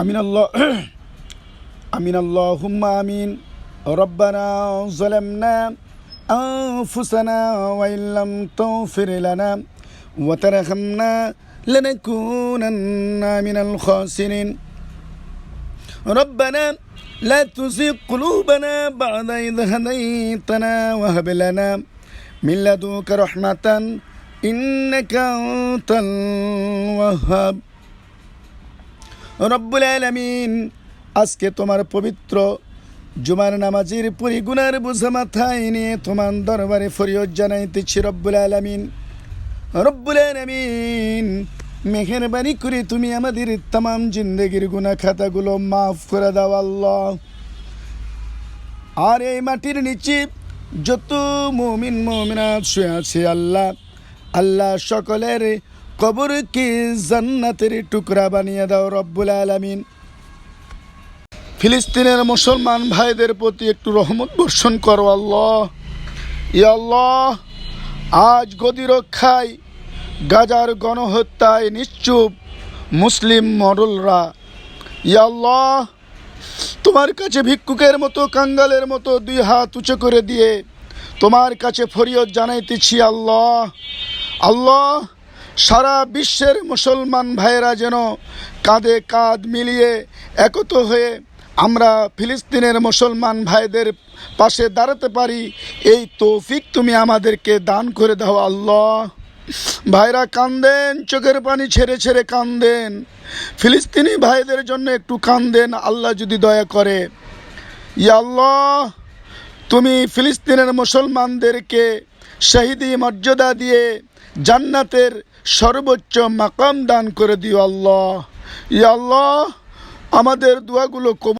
আমিন আল্লাহ আমিন আল্লাহুম্মা আমিন ربنا ظلمنا أنفسنا وإن لم تغفر لنا وترحمنا لنكونن من الخاسرين ربنا لا تزغ قلوبنا بعد إذ هديتنا وهب لنا من لدنك رحمة إنك أنت الوهاب রব্বুল আলমিন, আজকে তোমার পবিত্র জুমার নামাজের পরিগুণার বুঝা মাথায় নিয়ে তোমার দরবারে ফরিয়ত জানাইতেছি রব্বুল আলমিন। রব্বুল আলমিন, মেহরবানি করে তুমি আমাদের তাম জিন্দগির গুণা খাতাগুলো মাফ করে দাও আল্লাহ। আর এই মাটির নিচে যত মমিন, মমিনাত শুয়ে আছে আল্লাহ আল্লাহ সকলের কবরকে জান্নাতের টুকরা বানিয়ে দাও রব্বুল আলামিন। ফিলিস্তিনের মুসলমান ভাইদের প্রতি একটু রহমত বর্ষণ করো আল্লাহ। আল্লাহ, আজ গদি রক্ষায়, গাজার গণহত্যায় নিশ্চুপ মুসলিম মডলরা। আল্লাহ, তোমার কাছে ভিক্ষুকের মতো, কাঙ্গালের মতো দুই হাত উঁচু করে দিয়ে তোমার কাছে ফরিয়ত জানাইতেছি আল্লাহ। আল্লাহ সারা বিশ্বের মুসলমান ভাইয়েরা যেন কাঁধে কাঁধ মিলিয়ে একত হয়ে আমরা ফিলিস্তিনের মুসলমান ভাইদের পাশে দাঁড়াতে পারি, এই তৌফিক তুমি আমাদেরকে দান করে দাও আল্লাহ। ভাইরা কান্দেন চোখের পানি ছেড়ে ছেড়ে কান্দেন ফিলিস্তিনি ভাইদের জন্য একটু কান্দেন আল্লাহ যদি দয়া করে। ইয়া আল্লাহ। তুমি ফিলিস্তিনের মুসলমানদেরকে শহীদি মর্যাদা দিয়ে জান্নাতের সর্বোচ্চ মাকাম দান করে দিও আল্লাহ। ইয়া আল্লাহ, আমাদের দোয়াগুলো কবুল